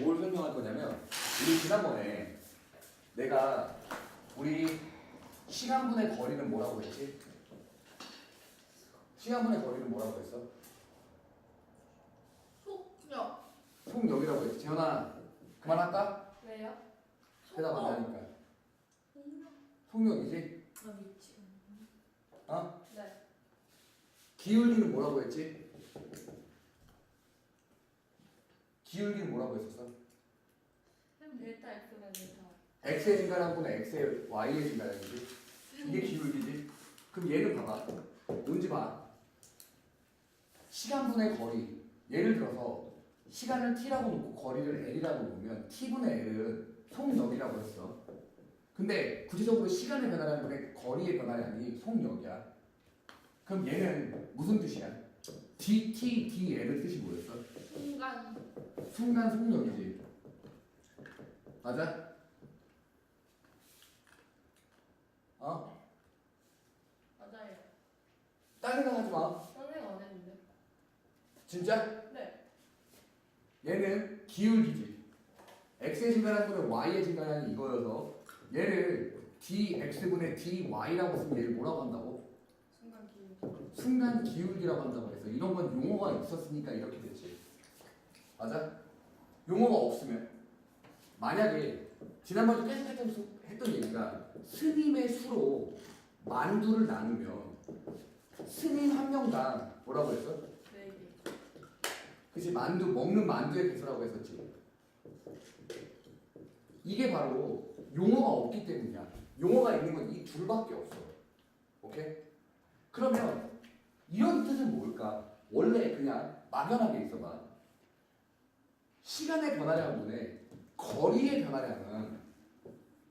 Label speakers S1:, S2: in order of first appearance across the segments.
S1: 뭘 설명할 거냐면 우리 지난번에 내가 우리 시간분의 거리는 뭐라고 했지? 시간분의 거리는 뭐라고 했어?
S2: 속력.
S1: 속력이라고 했지. 재현아 그만할까?
S2: 왜요?
S1: 대답 안 하니까. 속력이지?
S2: 아 미치.
S1: 어?
S2: 네.
S1: 기울기는 뭐라고 했지? 기울기는 뭐라고 했었어?
S2: 델타 X가 델타.
S1: x의 증가량 분의 x의 y의 증가량이지. 이게 기울기지. 그럼 얘는 봐봐. 뭔지 봐. 시간분의 거리. 예를 들어서 시간을 t라고 놓고 거리를 l이라고 놓으면 t분의 l은 속력이라고 했어. 근데 구체적으로 시간의 변화량 분의 거리의 변화량이 속력이야. 그럼 얘는 무슨 뜻이야? dt, dl의 뜻이 뭐였어?
S2: 순간.
S1: 순간 속력이지. 맞아? 어?
S2: 맞아요.
S1: 딴 생각하지 마.
S2: 선생 안 했는데.
S1: 진짜?
S2: 네.
S1: 얘는 기울기지. x의 증가량분의 y의 증가량이 이거여서 얘를 dx분의 dy라고 쓰면 얘를 뭐라고 한다고?
S2: 순간 기울기.
S1: 순간 기울기라고 한다고 했어. 이런 건 용어가 있었으니까 이렇게 됐지. 맞아? 용어가 없으면 만약에 지난번에 계속 했던, 수- 했던 얘기가 스님의 수로 만두를 나누면 스님 한 명당 뭐라고 했어?
S2: 네 개.
S1: 그치 만두 먹는 만두의 개수라고 했었지. 이게 바로 용어가 없기 때문이야. 용어가 있는 건 이 둘밖에 없어. 오케이? 그러면 이런 뜻은 뭘까? 원래 그냥 막연하게 있어봐. 시간의 변화량분의 거리의 변화량은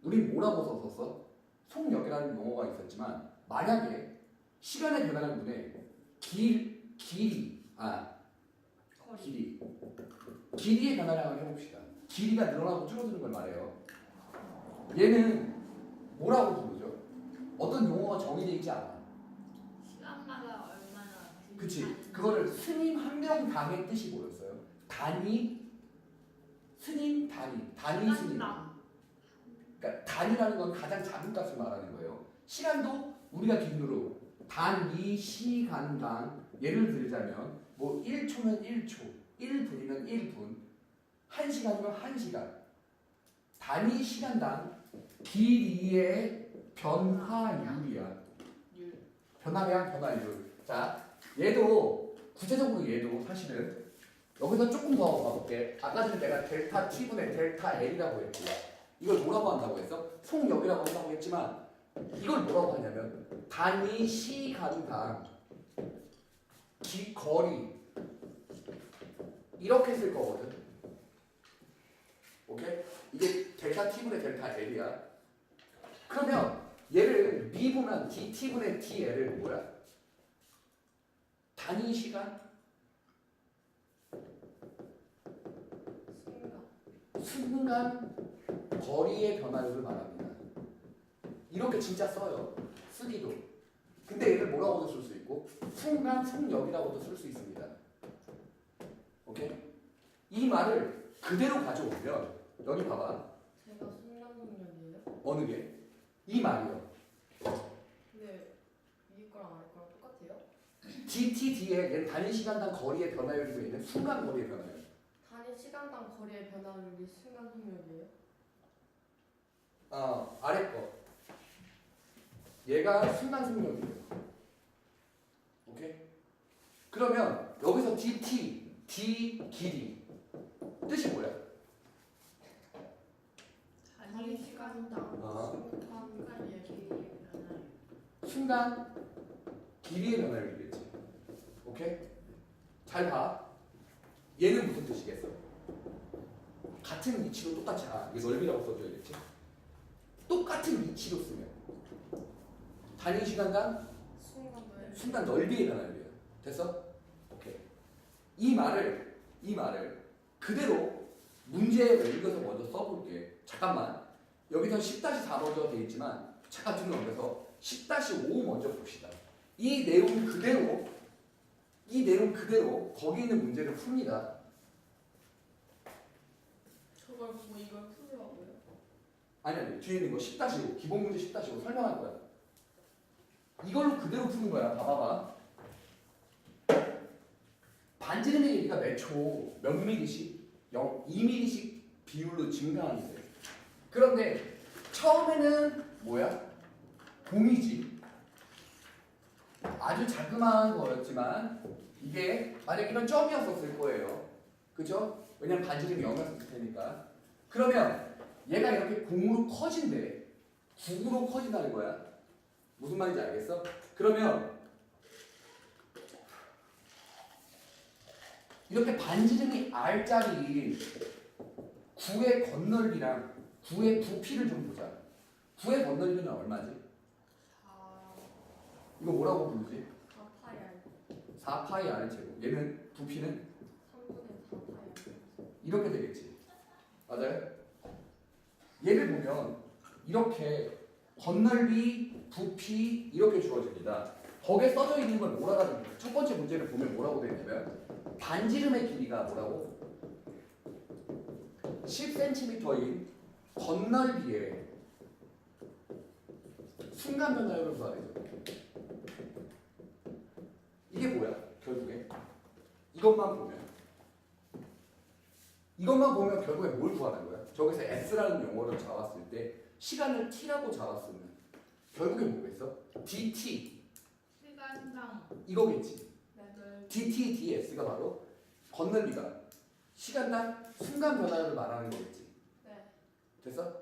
S1: 우리 뭐라고 썼었어? 속력이라는 용어가 있었지만 만약에 시간의 변화량분의 길 길이 아. 길이 길이의 변화량을 해봅시다. 길이가 늘어나고 줄어드는 걸 말해요. 얘는 뭐라고 부르죠? 어떤 용어가 정의되어 있지 않아.
S2: 시간마다 얼마나.
S1: 그치? 그거를 스님 한 명 당의 뜻이 뭐였어요? 단위 스님 단위 단위 스님.
S2: 시간당.
S1: 그러니까 단위라는 건 가장 작은 값을 말하는 거예요. 시간도 우리가 기준으로 단위 시간당 예를 들자면 뭐 1초면 1초, 1분이면 1분, 1시간이면 1시간. 단위 시간당 길이의 변화율이야.
S2: 율.
S1: 변화량, 변화율. 자, 얘도 구체적으로 얘도 사실은 여기서 조금 더 봐볼게. 아까 전에 내가 델타 T분의 델타 L이라고 했고 이걸 뭐라고 한다고 했어? 속력이라고 한다고 했지만 이걸 뭐라고 하냐면 단위 시간당 기, 거리 이렇게 쓸 거거든. 오케이? 이게 델타 T분의 델타 L이야. 그러면 얘를 미분한 dt분의 dl을 뭐야? 단위
S2: 시간.
S1: 순간 거리의 변화율을 말합니다. 이렇게 진짜 써요. 쓰기도. 근데 얘를 뭐라고도 쓸 수 있고 순간 속력이라고도 쓸 수 있습니다. 오케이? 이 말을 그대로 가져오면 여기 봐봐.
S2: 제가 순간 속력이에요?
S1: 어느 게? 이 말이요.
S2: 근데 위 거랑 아래 거랑 똑같아요?
S1: GTD에 얘는 단위 시간당 거리의 변화율이 돼 있는 순간 거리의 변화율.
S2: 단위 시간당 거리의 변화율이 순간 속력이에요?
S1: 어, 아래 거. 얘가 순간 속력이에요. 오케이? 그러면 여기서 dt, d 길이 뜻이 뭐야?
S2: 단위 시간당
S1: 어.
S2: 순간의 길이의 변화율.
S1: 순간 길이의 변화율이겠지. 오케이? 잘 봐. 얘는 무슨 뜻이겠어? 같은 위치로 똑같이 아, 이게 넓이라고 써줘야겠지. 똑같은 위치로 쓰면 단위 시간당
S2: 순간을
S1: 순간 넓이의 변화율이에요. 됐어? 오케이. 이 말을 이 말을 그대로 문제에 읽어서 먼저 써볼게. 잠깐만. 여기서 10-4 먼저 돼 있지만 잠깐 뒤로 넘겨서 10-5 먼저 봅시다. 이 내용 그대로 이 내용 그대로 거기 있는 문제를 풉니다.
S2: 그걸 보고 이걸 풀으라고요?
S1: 아니 아니 뒤에 있는 거 10-5 기본 문제 10-5 설명할 거야. 이걸로 그대로 푸는 거야. 봐봐봐. 반지름의 길이가 몇 초, 몇 미리씩, 0, 2미리씩 비율로 증가하는 데 그런데 처음에는 뭐야? 공이지. 아주 자그마한 거였지만 이게 만약 이런 점이었었을 거예요. 그죠? 왜냐면 반지름이 0이었을 테니까. 그러면 얘가 이렇게 공으로 커진대. 국으로 커진다는 거야. 무슨 말인지 알겠어? 그러면 이렇게 반지름이 R짜리 구의 건널비랑 구의 부피를 좀 보자. 구의 건널비는 얼마지?
S2: 4
S1: 이거 뭐라고 부르지?
S2: 4파이
S1: 4파이 R 제곱. 얘는 부피는
S2: 3분의 4파이
S1: 이렇게 되겠지. 맞아요? 얘를 보면 이렇게 건널비, 부피 이렇게 주어집니다. 거기에 써져 있는 걸 뭐라고 하냐? 첫 번째 문제를 보면 뭐라고 되어 있냐면 반지름의 길이가 뭐라고? 10cm인 건널비에 순간 변화율을 구하래요. 이게 뭐야? 결국에 이것만 보면 이것만 보면 결국에 뭘 구하는 거야? 저기서 s라는 용어를 잡았을 때 시간을 t라고 잡았으면 결국에 뭐겠어? dt
S2: 시간당
S1: 이거겠지.
S2: 레벨
S1: dt ds가 바로 건널비가 시간당 순간 변화를 말하는 거겠지.
S2: 네
S1: 됐어?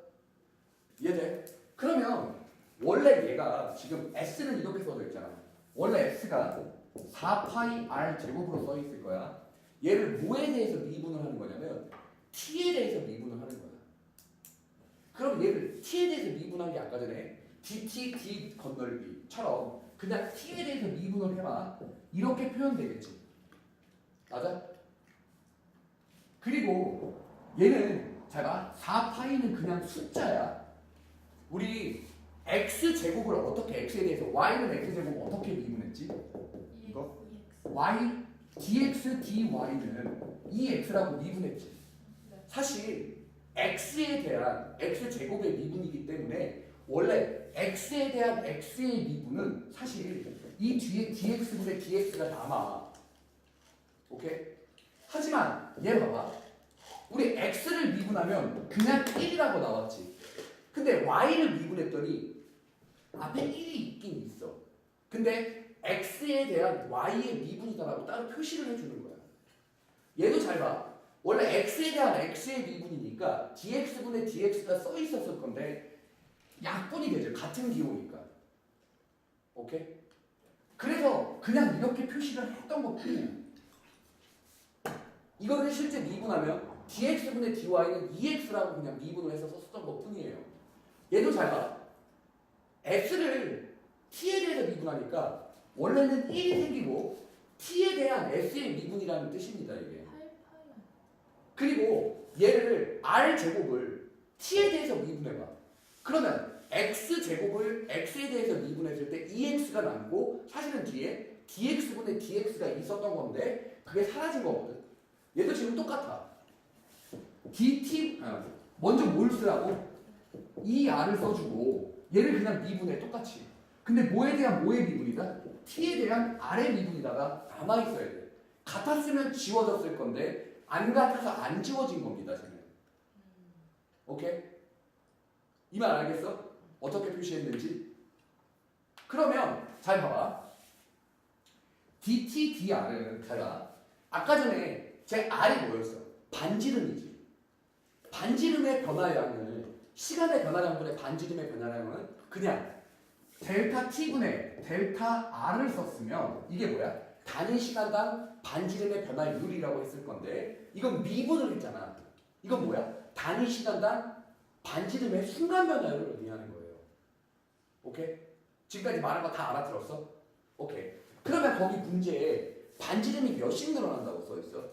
S1: 이해돼? 그러면 원래 얘가 지금 s는 이렇게 써져 있잖아. 원래 s가 4파이 r 제곱으로 써 있을 거야. 얘를 뭐에 대해서 미분을 하는 거냐면 t에 대해서 미분을 하는 거야. 그럼 얘를 t에 대해서 미분한 게 아까 전에 dt d 건널비처럼 그냥 t에 대해서 미분을 해봐. 이렇게 표현되겠지. 맞아? 그리고 얘는 잘 봐. 4파이는 그냥 숫자야. 우리 x 제곱을 어떻게 x에 대해서 y는 x 제곱 어떻게 미분했지? 이거? y dx dy는 2x라고 미분했지.
S2: 네.
S1: 사실 x에 대한 x 제곱의 미분이기 때문에 원래 x에 대한 x의 미분은 사실 이 뒤에 dx분의 dx가 남아. 오케이? 하지만 얘 봐봐. 우리 x를 미분하면 그냥 1이라고 나왔지. 근데 y를 미분했더니 앞에 1이 있긴 있어. 근데 x에 대한 y의 미분이다라고 따로 표시를 해주는 거야. 얘도 잘 봐. 원래 x에 대한 x의 미분이니까 dx분의 dx가 써 있었을 건데 약분이 되죠. 같은 기호니까. 오케이? 그래서 그냥 이렇게 표시를 했던 것뿐이야. 이거를 실제 미분하면 dx분의 dy는 2x라고 그냥 미분을 해서 썼던 것뿐이에요. 얘도 잘 봐. x를 t에 대해서 미분하니까 원래는 1이 생기고 t에 대한 s의 미분이라는 뜻입니다. 이게.
S2: 8파이
S1: 그리고 얘를 r 제곱을 t에 대해서 미분해봐. 그러면 x 제곱을 x에 대해서 미분했을 때 2x가 남고 사실은 뒤에 dx분의 dx가 있었던 건데 그게 사라진 거거든. 얘도 지금 똑같아. dt 아, 먼저 뭘 쓰라고? 이 r을 써주고 얘를 그냥 미분해 똑같이. 근데 뭐에 대한 뭐의 미분이다? t에 대한 r의 미분이다가 남아 있어야 돼. 같았으면 지워졌을 건데 안 같아서 안 지워진 겁니다, 지금. 오케이? 이 말 알겠어? 어떻게 표시했는지? 그러면 잘 봐봐. dt, dr은 잘 봐. 아까 전에 제 r이 뭐였어? 반지름이지. 반지름의 변화량을 시간의 변화량분의 반지름의 변화량은 그냥 델타 t분의 델타 r을 썼으면 이게 뭐야? 단위 시간당 반지름의 변화 율이라고 했을 건데 이건 미분을 했잖아. 이건 뭐야? 단위 시간당 반지름의 순간 변화율을 의미하는 거예요. 오케이? 지금까지 말한 거 다 알아들었어? 오케이. 그러면 거기 문제에 반지름이 몇씩 늘어난다고 써 있어?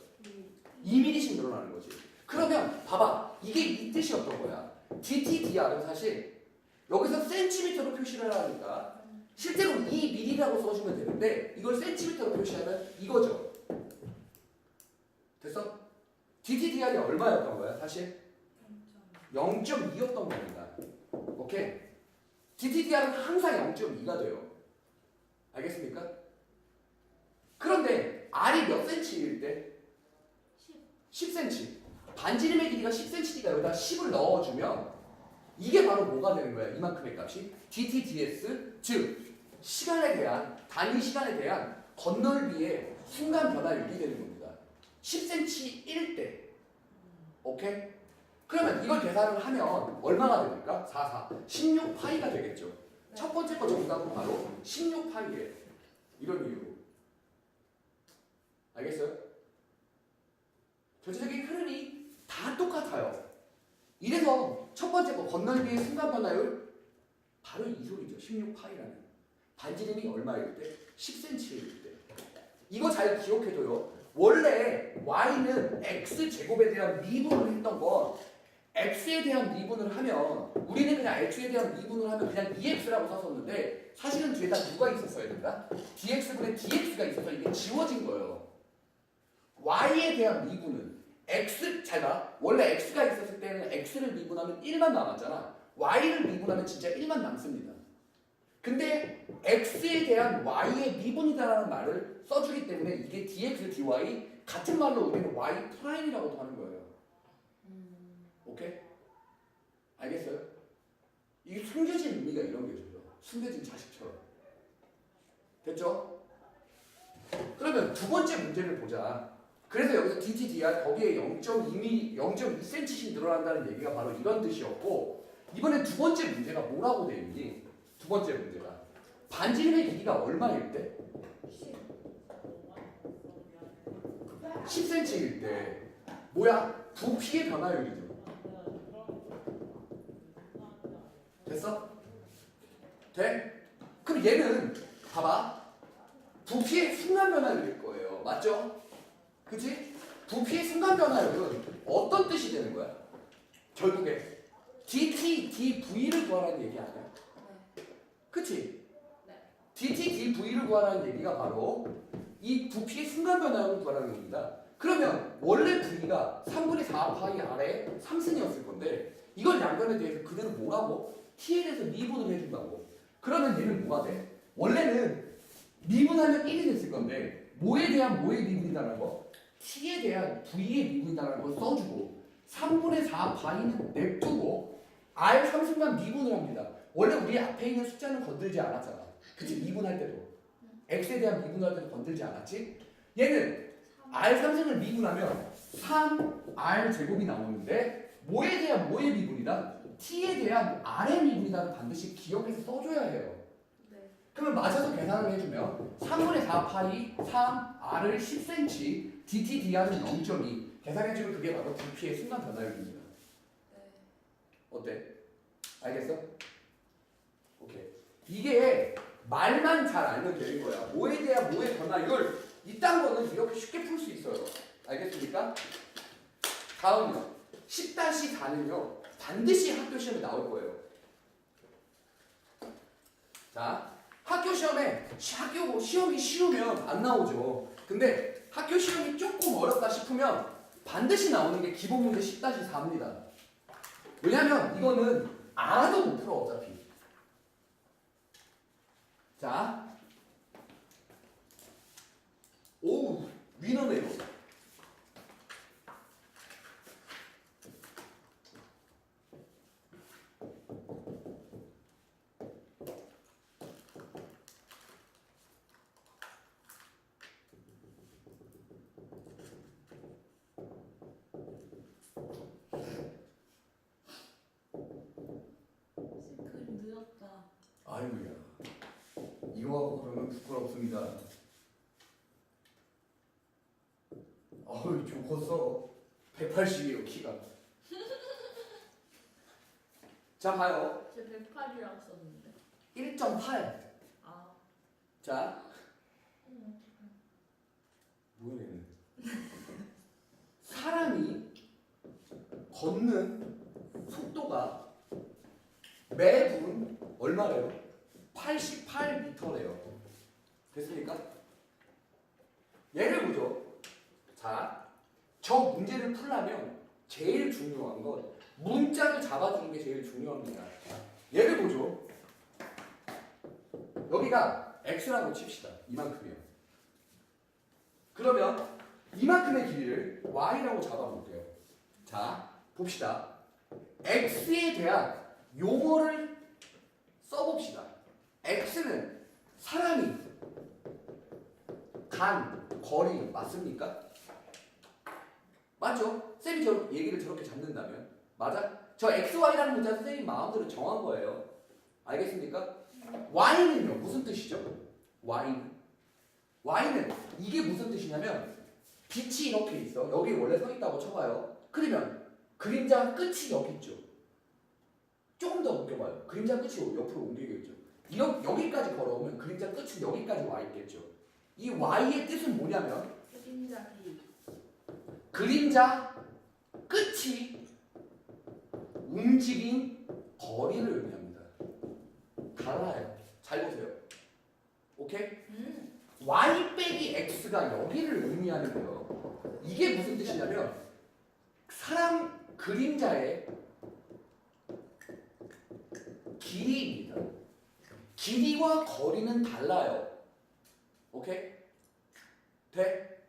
S1: 2mm씩 늘어나는 거지. 그러면 봐봐. 이게 이 뜻이었던 거야. DTDR은 사실 여기서 센티미터로 표시를 하니까 실제로 2mm라고 써주면 되는데 이걸 센티미터로 표시하면 이거죠. 됐어? DTDR이 얼마였던 거야 사실? 0.2였던 겁니다. 오케이? DTDR은 항상 0.2가 돼요. 알겠습니까? 그런데 R이 몇 cm일 때? 10cm. 반지름의 길이가 10cm니까 여기다 10을 넣어주면 이게 바로 뭐가 되는 거야? 이만큼의 값이 DTDS 즉 시간에 대한 단위 시간에 대한 건널비의 순간 변화율이 되는 겁니다. 10cm일 때. 오케이? 그러면 이걸 계산을 하면 얼마가 됩니까? 4, 4. 16파이가 되겠죠. 첫 번째 거 정답은 바로 16파이예요. 이런 이유로. 알겠어요? 전체적인 흐름이 다 똑같아요. 이래서 첫 번째 거 건널비의 순간 변화율 바로 이 소리죠. 16파이라는. 반지름이 얼마일 때? 10cm일 때. 이거 잘 기억해둬요. 원래 y는 x 제곱에 대한 미분을 했던 건 x에 대한 미분을 하면 우리는 그냥 x에 대한 미분을 하면 그냥 2x라고 썼었는데 사실은 뒤에다 누가 있었어야 된다? dx분의 dx가 있어서 이게 지워진 거예요. y에 대한 미분은 x 잘 봐. 원래 x가 있었을 때는 x를 미분하면 1만 남았잖아. y를 미분하면 진짜 1만 남습니다. 근데 x에 대한 y의 미분이다라는 말을 써주기 때문에 이게 dx, dy 같은 말로 우리는 y 프라임이라고도 하는 거예요. 오케이? 알겠어요? 이게 숨겨진 의미가 이런 게 있어요. 숨겨진 자식처럼. 됐죠? 그러면 두 번째 문제를 보자. 그래서 여기서 DTDR 거기에 0.2mm, 0.2cm씩 늘어난다는 얘기가 바로 이런 뜻이었고 이번에 두 번째 문제가 뭐라고 돼 있니? 두 번째 문제가 반지름의 길이가 얼마일 때? 10cm일 때 뭐야? 부피의 변화율이죠. 됐어? 돼? 그럼 얘는 봐봐 부피의 순간 변화율일 거예요. 맞죠? 그치? 부피의 순간 변화율은 어떤 뜻이 되는 거야? 결국에 dt, dv를 구하라는 얘기 아니야? 그치?
S2: 네.
S1: dt, dv를 구하라는 얘기가 바로 이 부피의 순간 변화율을 구하라는 얘기입니다. 그러면 원래 v가 3분의 4 파이 아래 3승이었을 건데 이걸 양변에 대해서 그대로 뭐라고? t에 대해서 미분을 해준다고. 그러면 얘는 뭐가 돼? 원래는 미분하면 1이 됐을 건데 뭐에 대한 뭐의 미분이다라는 거? t에 대한 v의 미분이다라는 걸 써주고 3분의 4 파이는 냅두고 r 3승만 미분을 합니다. 원래 우리 앞에 있는 숫자는 건들지 않았잖아. 그치? 미분할 때도. x에 대한 미분할 때도 건들지 않았지? 얘는 r 3승을 미분하면 3r 제곱이 나오는데 뭐에 대한 뭐의 미분이다? t에 대한 r의 미분이다를 반드시 기억해서 써줘야 해요.
S2: 네.
S1: 그러면 맞아서 계산을 해주면 3분의 4 파이 3r을 10cm dt dr은 0.2 계산해주면 그게 바로 부피의 순간 변화율입니다.
S2: 네.
S1: 어때? 알겠어? 말만 잘 알면 되는 거야. 뭐에 대한 뭐의 변화율 이딴 거는 이렇게 쉽게 풀 수 있어요. 알겠습니까? 다음요. 10-4는요. 반드시 학교 시험에 나올 거예요. 자, 학교 시험에 시- 학교 시험이 쉬우면 안 나오죠. 근데 학교 시험이 조금 어렵다 싶으면 반드시 나오는 게 기본 문제 10-4입니다. 왜냐면 이거는 알아도 못 풀어 어차피. 자, 오 위너네요. 아이고야. 이거 하고 그러면 부끄럽습니다. 어이 좋겠어. 180이에요 키가. 자 봐요.
S3: 제 108이라고 썼는데.
S1: 1.8.
S3: 아.
S1: 자. 뭐야 얘는. 사람이 걷는 속도가 매분 얼마래요? 88m래요. 됐습니까? 예를 보죠. 자, 저 문제를 풀려면 제일 중요한 건 문자를 잡아주는 게 제일 중요합니다. 예를 보죠. 여기가 x라고 칩시다. 이만큼이요. 그러면 이만큼의 길이를 y라고 잡아볼게요. 자, 봅시다. x에 대한 용어를 써봅시다. X는 사람이 간, 거리 맞습니까? 맞죠? 쌤이 저 얘기를 저렇게 잡는다면 맞아? 저 XY라는 문자 선생님 마음대로 정한 거예요. 알겠습니까? Y는요 무슨 뜻이죠? Y는 Y는 이게 무슨 뜻이냐면 빛이 이렇게 있어. 여기 원래 서 있다고 쳐봐요. 그러면 그림자 끝이 여기 있죠. 조금 더 옮겨봐요. 그림자 끝이 옆으로 옮기겠죠. 이렇 여기까지 걸어오면 그림자 끝은 여기까지 와 있겠죠. 이 Y의 뜻은 뭐냐면
S3: 그림자 길.
S1: 그림자 끝이 움직인 거리를 의미합니다. 달라요. 잘 보세요. 오케이?
S3: 음.
S1: y 빼기 x가 여기를 의미하는데요. 이게 무슨 뜻이냐면 사람 그림자의 길이입니다. 길이와 거리는 달라요. 오케이? 돼?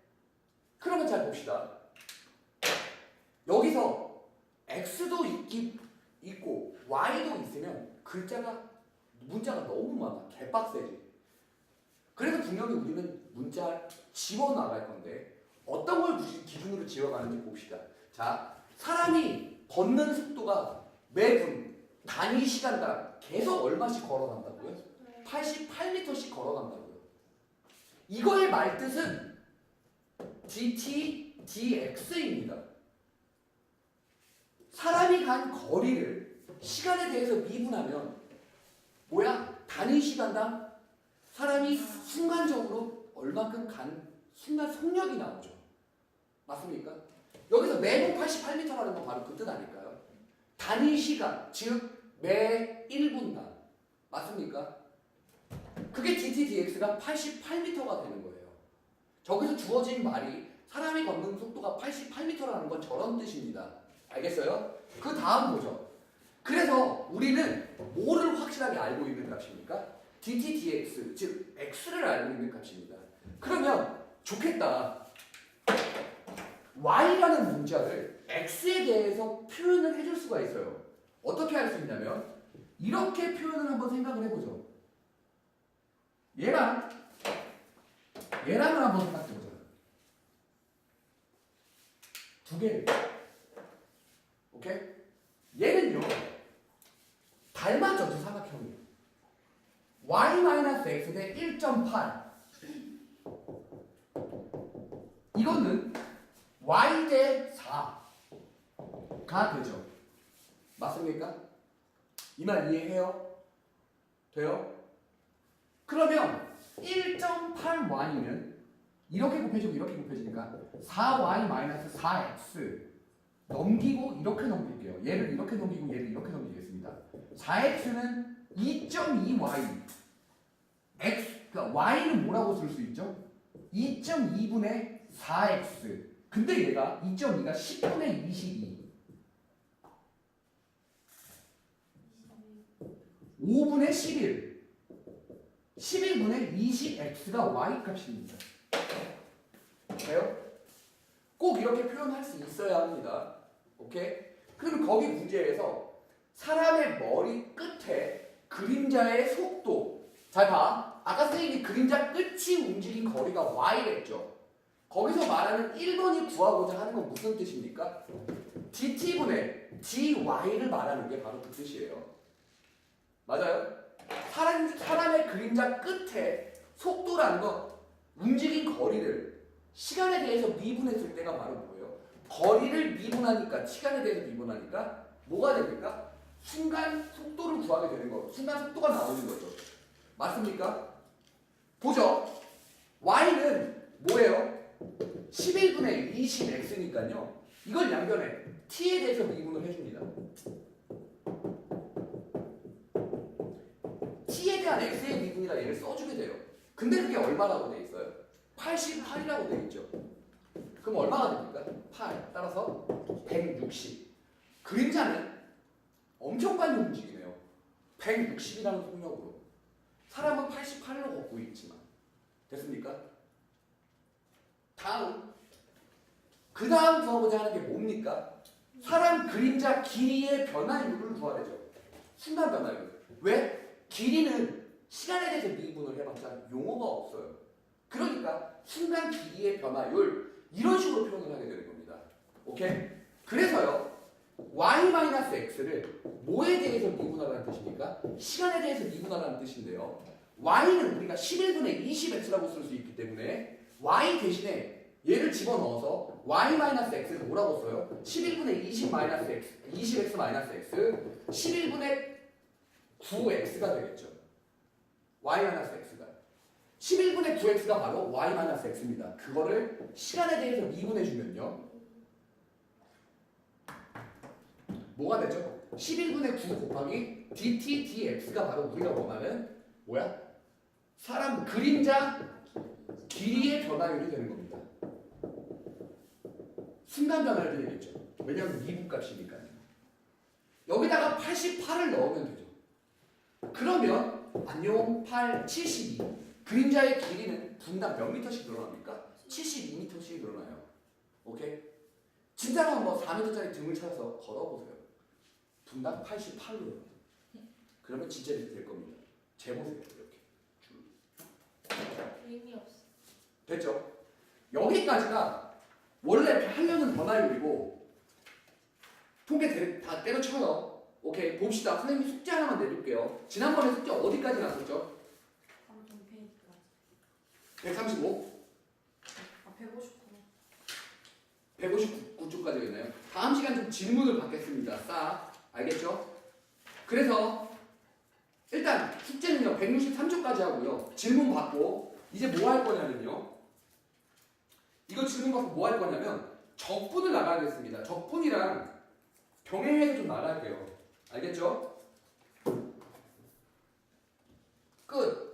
S1: 그러면 잘 봅시다. 여기서 x도 있기, 있고 y도 있으면 글자가 문자가 너무 많아. 개빡세지. 그래서 분명히 우리는 문자 지워 나갈 건데 어떤 걸 기- 기준으로 지워가는지 봅시다. 자, 사람이 걷는 속도가 매분 단위 시간당 계속 얼마씩 걸어간다고요? 88m씩 걸어간다고요. 이거의 말뜻은 dt dx입니다. 사람이 간 거리를 시간에 대해서 미분하면 뭐야? 단위 시간당 사람이 순간적으로 얼마큼 간 순간 속력이 나오죠. 맞습니까? 여기서 매분 88m라는 건 바로 그 뜻 아닐까요? 단위 시간, 즉 매 1분간. 맞습니까? 그게 ddx가 88m가 되는 거예요. 저기서 주어진 말이 사람이 걷는 속도가 88m라는 건 저런 뜻입니다. 알겠어요? 그 다음 보죠. 그래서 우리는 뭐를 확실하게 알고 있는 값입니까? dt dx 즉 x를 알고 있는 값입니다. 그러면 좋겠다. y라는 문자를 x에 대해서 표현을 해줄 수가 있어요. 어떻게 할 수 있냐면 이렇게 표현을 한번 생각을 해보죠. 얘랑 얘랑을 한번 생각해보자. 두 개를. 오케이? 얘는요 닮았죠 두 삼각형이. y-x 대 1.8 이거는 y 대 4가 되죠. 맞습니까? 이 말 이해해요? 돼요? 그러면 1.8y는 이렇게 곱해지고 이렇게 곱해지니까 4y-4x 넘기고 이렇게 넘길게요. 얘를 이렇게 넘기고 얘를 이렇게 넘기겠습니다. 4x는 2.2y x 그러니까 y는 뭐라고 쓸 수 있죠? 2.2분의 4x 근데 얘가 2.2가 10분의 22 5분의 11 11분의 20x가 y 값입니다. 돼요? 꼭 이렇게 표현할 수 있어야 합니다. 오케이? 그럼 거기 문제에서 사람의 머리 끝에 그림자의 속도 잘 봐. 아까 선생님이 그림자 끝이 움직인 거리가 y랬죠. 거기서 말하는 1번이 구하고자 하는 건 무슨 뜻입니까? dt분의 dy를 말하는 게 바로 그 뜻이에요. 맞아요? 사람, 사람의 그림자 끝에 속도라는 건 움직인 거리를 시간에 대해서 미분했을 때가 바로 뭐예요? 거리를 미분하니까 시간에 대해서 미분하니까 뭐가 됩니까? 순간 속도를 구하게 되는 거. 순간 속도가 나오는 거죠. 맞습니까? 보죠. y는 뭐예요? 11분의 20x니까요. 이걸 양변에 t에 대해서 미분을 해줍니다. 미분이라 얘를 써주게 돼요. 근데 그게 얼마라고 돼 있어요? 88이라고 돼 있죠. 그럼 얼마가 됩니까? 8. 따라서 160. 그림자는 엄청 빨리 움직이네요. 160이라는 속력으로. 사람은 88로 걷고 있지만. 됐습니까? 다음. 그 다음 구하고자 하는 게 뭡니까? 사람 그림자 길이의 변화율을 구하야 되죠. 순간 변화율. 왜? 길이는 시간에 대해서 미분을 해봤자 용어가 없어요. 그러니까 순간 길이의 변화율 이런 식으로 표현을 하게 되는 겁니다. 오케이? 그래서요. y-x를 뭐에 대해서 미분하라는 뜻입니까? 시간에 대해서 미분하라는 뜻인데요. y는 우리가 11분의 20x라고 쓸 수 있기 때문에 y 대신에 얘를 집어넣어서 y-x를 뭐라고 써요? 11분의 20-x, 20x-x, 11분의 9x가 되겠죠. Y-x가. 11분의 9x가 바로 y-x입니다. 그거를 시간에 대해서 미분해주면요. 뭐가 되죠? 11분의 9 곱하기 dt dx가 바로 우리가 원하는 뭐야? 사람 그림자 길이의 변화율이 되는 겁니다. 순간 변화율이 되겠죠. 왜냐하면 미분값이니까요. 여기다가 88을 넣으면 되죠. 그러면 안녕 8, 72 그림자의 길이는 분당 몇 미터씩 늘어납니까? 72미터씩 늘어나요. 오케이? 진짜로 한번 4m짜리 등을 찾아서 걸어보세요. 분당 88로 그러면 진짜 이렇게 될 겁니다. 재보세요. 이렇게.
S3: 의미 없어.
S1: 됐죠? 여기까지가 원래 하려는 변화율이고 통계 대- 다 때려쳐요. 오케이 봅시다. 선생님 숙제 하나만 내줄게요. 지난번에 숙제 어디까지 나왔었죠?
S3: 3종 페이지까지.
S1: 135,
S2: 아 159.
S1: 159쪽까지 있나요? 다음 시간 좀 질문을 받겠습니다. 싸 알겠죠? 그래서 일단 숙제는요 163쪽까지 하고요. 질문 받고 이제 뭐 할 거냐면요. 이거 질문 받고 뭐 할 거냐면 적분을 나가야겠습니다. 적분이랑 병행해서 좀 나갈게요. 알겠죠? 끝.